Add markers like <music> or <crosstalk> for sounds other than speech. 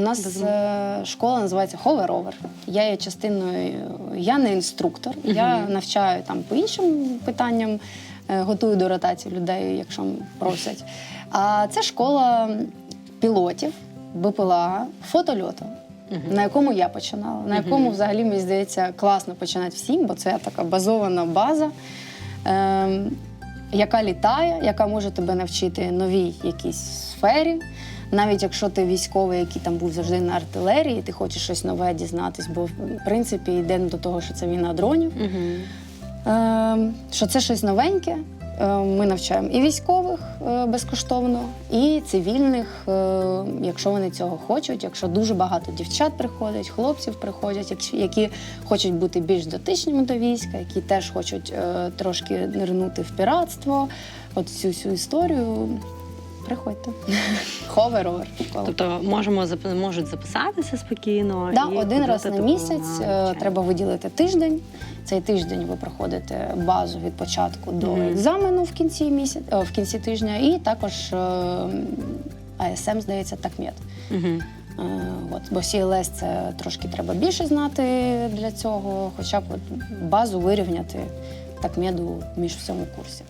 У нас е, школа називається Ховеровер. Я є частиною, я не інструктор, я навчаю там по іншим питанням, е, готую до ротації людей, якщо просять. А це школа пілотів, БПЛА, фотольоту. На якому я починала, на якому взагалі мені здається класно починати всім, бо це така базована база, ем, яка літає, яка може тебе навчити новій якійсь сфері. Навіть якщо ти військовий, який там був завжди на артилерії, ти хочеш щось нове дізнатись, бо в принципі йде до того, що це війна дронів. Ем, що це щось новеньке. Ем, Ми навчаємо і військових е, безкоштовно, і цивільних, е, якщо вони цього хочуть. Якщо дуже багато дівчат приходять, хлопців приходять, які хочуть бути більш дотичними до війська, які теж хочуть е, трошки нирнути в піратство. От цю всю історію. Приходьте. <laughs> Ховеровер. Тобто можемо можуть записатися спокійно. Да, і один раз на типу, місяць е, треба виділити тиждень. Цей тиждень ви проходите базу від початку до Мгм. екзамену в кінці місяць, е, в кінці тижня, і також е, АСМ, здається, такмет. Мгм. Е, От, бо CLS це трошки треба більше знати для цього, хоча б от базу вирівняти такмеду між в цьому курсі.